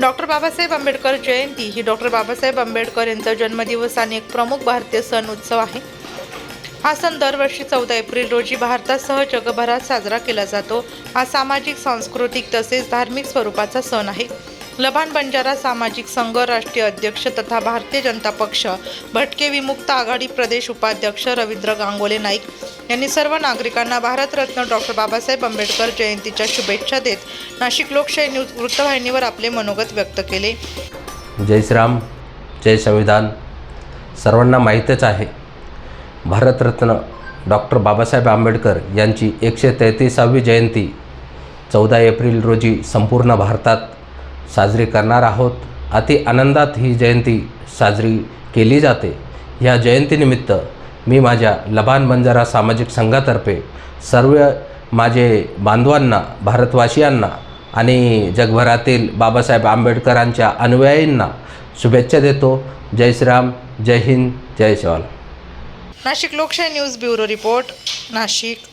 Doctor Babasaheb Ambedkar जयंती ही doctor Babasaheb Ambedkar यांचा जन्मदिवस आणि एक प्रमुख भारतीय सण उत्सव आहे. हा सण दरवर्षी चौदा एप्रिल रोजी भारतासह जगभरात साजरा केला जातो. हा सामाजिक सांस्कृतिक तसेच धार्मिक स्वरूपाचा सण आहे. लबान बंजारा सामाजिक संघ राष्ट्रीय अध्यक्ष तथा भारतीय जनता पक्ष भटके विमुक्त आघाडी प्रदेश उपाध्यक्ष रवींद्र गांगोले नाईक यांनी सर्व नागरिकांना भारतरत्न डॉक्टर बाबासाहेब आंबेडकर जयंतीच्या शुभेच्छा देत नाशिक लोकशाही न्यूज वृत्तवाहिनीवर आपले मनोगत व्यक्त केले. जय श्रीराम जय संविधान. सर्वांना माहीतच आहे भारतरत्न डॉक्टर बाबासाहेब आंबेडकर यांची एकशे तेहतीसावी जयंती चौदा एप्रिल रोजी संपूर्ण भारतात साजरी करणार आहोत. अति आनंदात ही जयंती साजरी केली जाते. ह्या जयंतीनिमित्त मी माझ्या लबान बंजारा सामाजिक संघातर्फे सर्व माझे बांधवांना भारतवासियांना आणि जगभरातील बाबासाहेब आंबेडकरांच्या अनुयायींना शुभेच्छा देतो. जय श्रीराम जय हिंद जय शिवाल नाशिक लोकशाही न्यूज ब्युरो रिपोर्ट नाशिक.